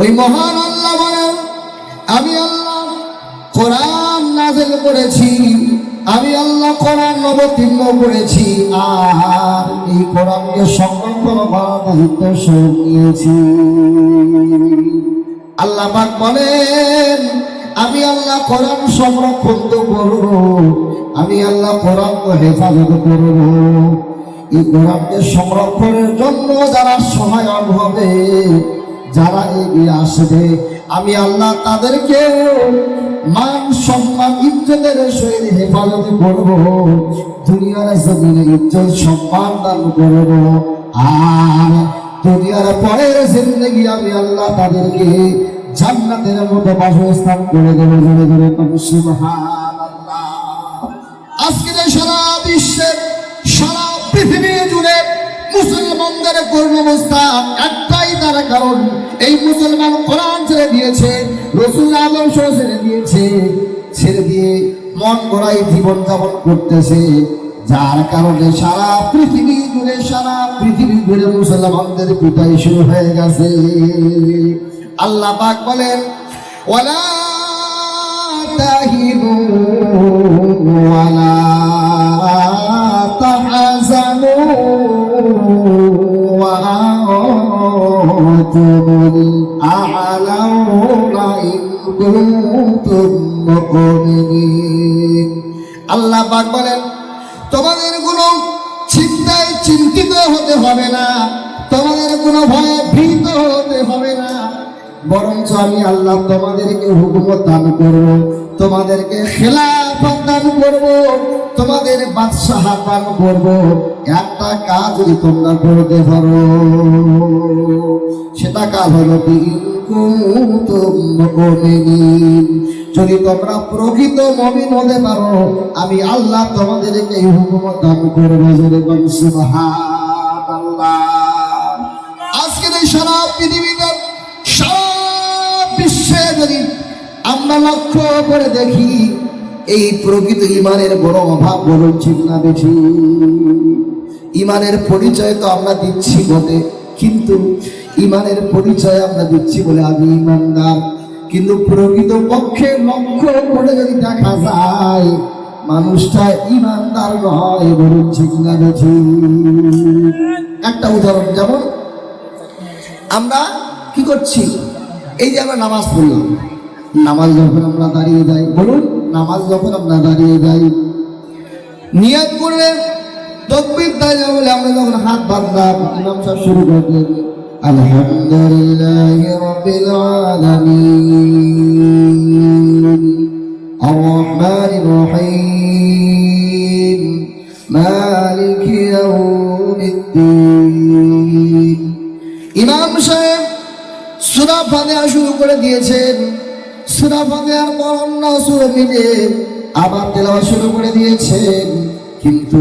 ওই মহান আল্লাহ বলেন, আমি আল্লাহ কোরআন নাজেল করেছি, আমি আল্লাহ কোরআন অবতীর্ণ করেছি আর এই কোরআনকে করার দায়িত্ব সব নিয়েছি। আল্লাহ পাক বলেন, আমি আল্লাহ কোরআন সংরক্ষণ করব, আমি আল্লাহ কোরআন হেফাজত করব। কোরআনকে সংরক্ষণের জন্য যারা সহায়ক হবে, যারা এগিয়ে আসবে, আমি আল্লাহ তাদেরকে মান সম্মান, ইজ্জতের সহিত হেফাজত করব, দুনিয়ার জমিনে ইজ্জত সম্মান দান করব। আর দুনিয়ার পরের জিন্দগি আমি আল্লাহ তাদেরকে জান্নাতের মতো বাসস্থান করে দেবো জোরে জোরে আজকে সারা বিশ্বের পৃথিবী জুড়ে মুসলমানদের অবস্থা একটাই তার কারণ। এই মুসলমান কোরআন ছেড়ে দিয়েছে, রসুল আদর্শ ছেড়ে দিয়েছে, ছেড়ে দিয়ে মন গড়াই জীবন যাপন করতেছে। যার কারণে সারা পৃথিবী জুড়ে, সারা পৃথিবী জুড়ে মুসলমানদের পিটাই শুরু হয়ে গেছে। আল্লাহ পাক বলেন, ওয়ালা তাহিনু মুমিনিন আল্লাহ পাক বলেন, তোমাদের কোনো চিন্তায় চিন্তিত হতে হবে না, তোমাদের কোনো ভয়ে ভীত হতে হবে না। বরঞ্চ আমি আল্লাহ তোমাদেরকে হুকুমত দান করব। তোমাদেরকে খেলাফত দান করব, তোমাদের বাদশাহ দান করব। একটা কাজ যদি তোমরা করতে পারো, সেটা কাজ হলো যদি তোমরা প্রকৃত মমিন হতে পারো, আমি আল্লাহ তোমাদেরকে এই হুকুমত দান করব যদি আজকের এই সারা পৃথিবীতে সারা বিশ্বে যদি লক্ষ্য করে দেখি, এই প্রকৃত ইমানের বড় অভাব বলুন ঠিক না বেশি ইমানের পরিচয় তো আমরা দিচ্ছি বটে, কিন্তু ইমানের পরিচয় আমরা দিচ্ছি বলে আমি ইমানদার। কিন্তু প্রকৃত পক্ষে লক্ষ্য করে যদি দেখা যায়, মানুষটা ইমানদার নয় বলুন ঠিক না বেশি একটা উদাহরণ যেমন, আমরা কি করছি? এই যে আমরা নামাজ পড়লাম। নামাজ যখন আমরা দাঁড়িয়ে যাই বলুন। নামাজ যখন আমরা দাঁড়িয়ে যাই নিয়াদ করলে তকবির বলে আমরা যখন হাত বাঁধলাম ইমাম সাহেব শুরু করলেন আলহামদুলিল্লাহ রাব্বিল আলামিন আর রহিম মালিক ইমাম সাহেব শুরু করে দিয়েছেন সুরা ফাতেহার পর অন্য সুর আবার তেলাওয়াত শুরু করে দিয়েছেন। কিন্তু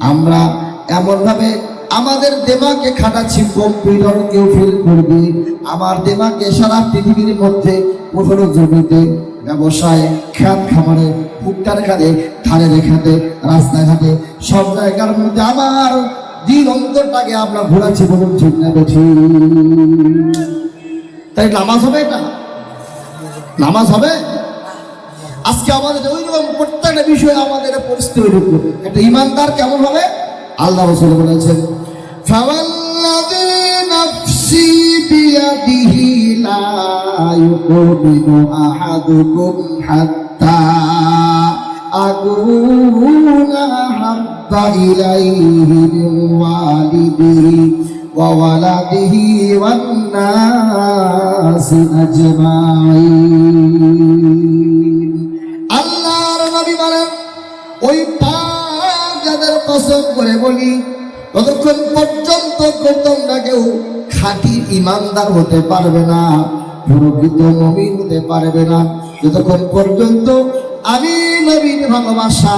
আমরা এমন ভাবে আমাদের দেমাকে খাটাচ্ছি কম্পিউটার কেউ ফিল করবে। আমার দেমাকে সারা পৃথিবীর মধ্যে কোথাও জমিতে ব্যবসায় খ্যাত খামারে ফুটকার খাতে ধারে রেখাতে রাস্তাঘাটে সব জায়গার মধ্যে আমার দিন অন্তরটাকে আমরা ঘোরাচ্ছি বলুন ঠিক না, বেঠি? তাই নামাজ হবে এটা? নামাজ হবে আজকে আমাদের ওই রকম প্রত্যেকটা বিষয়ে আমাদের পরিস্থিতি ওইরকম একটা ইমানদার কেমন হবে আল্লাহ রসুল বলেছেন فوالذي نفسي بيده لا يؤمن أحدكم حتى أكون أحب إليه من والده وولده والناس أجمعين যাদের করে বলি, ততক্ষণ পর্যন্ত তোমরা কেউ খাঁটি ইমানদার হতে পারবে না প্রকৃত মমিন হতে পারবে না। যতক্ষণ পর্যন্ত আমি নবীর ভালোবাসা,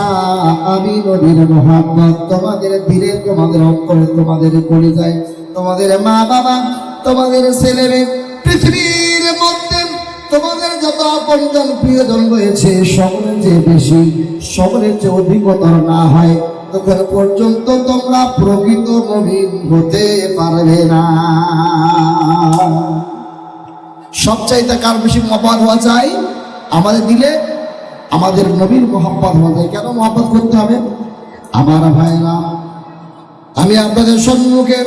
আমি নবীর মহাব্বত তোমাদের দিলে তোমাদের অন্তরে তোমাদের করে যায়, তোমাদের মা বাবা তোমাদের ছেলে পৃথিবীর মধ্যে তোমাদের যত আপনজন প্রিয়জন রয়েছে, সকলের চেয়ে বেশি, সকলের চেয়ে অধিকতর না হয় ততক্ষণ পর্যন্ত তোমরা প্রকৃত নবীন হতে পারবে না? সবচাইতে কার বেশি মহাপাত হওয়া চাই? আমাদের দিলে? আমাদের নবীর মহাপাত হওয়া যায় কেন মহাপাত করতে হবে? আমার ভাইরা, আমি আপনাদের সম্মুখে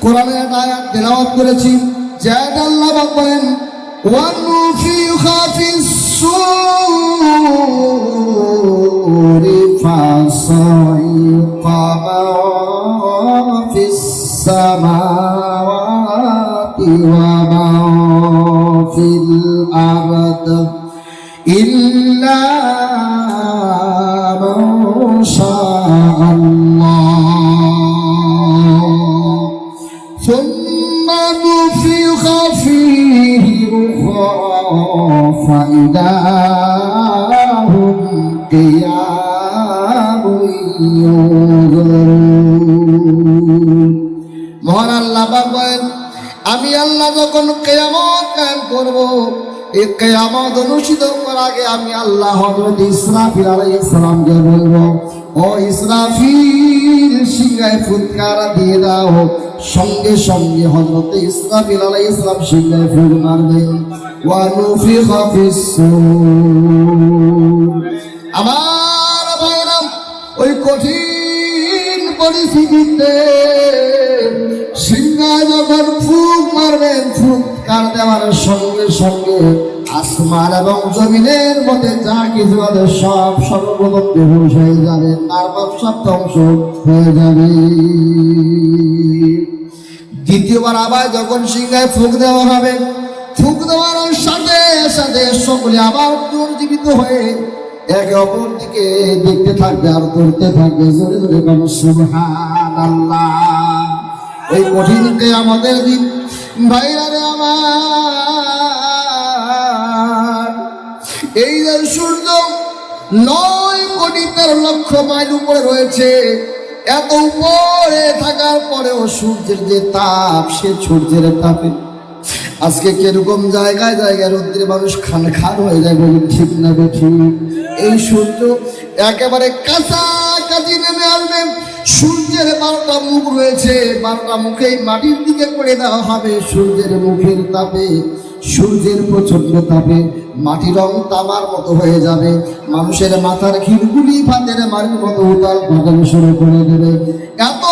কোরআনের একটা আয়াত করেছি। যে আল্লাহ বলেন ওয়ানুফি খাফিস সূরি فَصَعِقَ مَن فِي السَّمَاوَاتِ وَمَن فِي الْأَرْضِ إِلَّا مَن شَاءَ اللَّهُ. ثم نفخ فيه أخرى فإذا মহান আল্লাহ বলেন, আমি আল্লাহ যখন কেয়ামত কায়েম করব এই কেয়ামত অনুষ্ঠিত করার আগে আমি আল্লাহ হযরত ইসরাফিল আলাইহিস সালামকে বলব, ও ইসরাফিল, সিংহায় ফুৎকার দিয়ে দাও। সঙ্গে সঙ্গে হযরত ইসরাফিল আলাইহিস সালাম সিংহায় ফুৎ মারবেন ওয়া নুফিখা ফিস সূর আমার ওই কঠিন পরিস্থিতিতে সিংহা যখন ফুক মারবেন ফুৎকার দেওয়ার সঙ্গে সঙ্গে আসমান এবং জমিনের মধ্যে যা কিছু আছে সব সর্বপ্রথম বেহুশ হয়ে যাবে তারপর সব ধ্বংস হয়ে যাবে। দ্বিতীয়বার আবার যখন সিংহায় ফুক দেওয়া হবে, ফুক দেওয়ার সাথে সাথে সকলে আবার পুনর্জীবিত হয়ে একে অপর দিকে দেখতে থাকবে আর করতে থাকবে। জোরে জোরে ওই কঠিনকে আমাদের দিন ভাইয়ারে আমার, এই যে সূর্য নয় কোটি তেরো লক্ষ মাইল উপরে রয়েছে, এত উপরে থাকার পরেও সূর্যের যে তাপ, সে সূর্যের তাপে আজকে কীরকম জায়গায় জায়গায় রোদ্রে মানুষ খান খান হয়ে যায় বলুন, ঠিক না ঠিক? এই সূর্য একেবারে কাছাকাছি নেমে আসবে। সূর্যের বারোটা মুখ রয়েছে, বারোটা মুখেই মাটির দিকে করে দেওয়া হবে সূর্যের মুখের তাপে, সূর্যের প্রচণ্ড তাপে। মাটি রং তামার মতো হয়ে যাবে। মানুষের মাথার খিলগুলি ফাতের মাটির মতো উতাল পাতাল শুরু করে দেবে। এত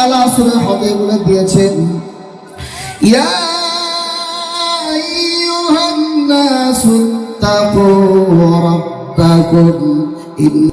তাআলা সূরা হবে বলে দিয়েছেন। ইয়া আইয়ুহান নাসু তাকু রাব্বাকুম ইন্ন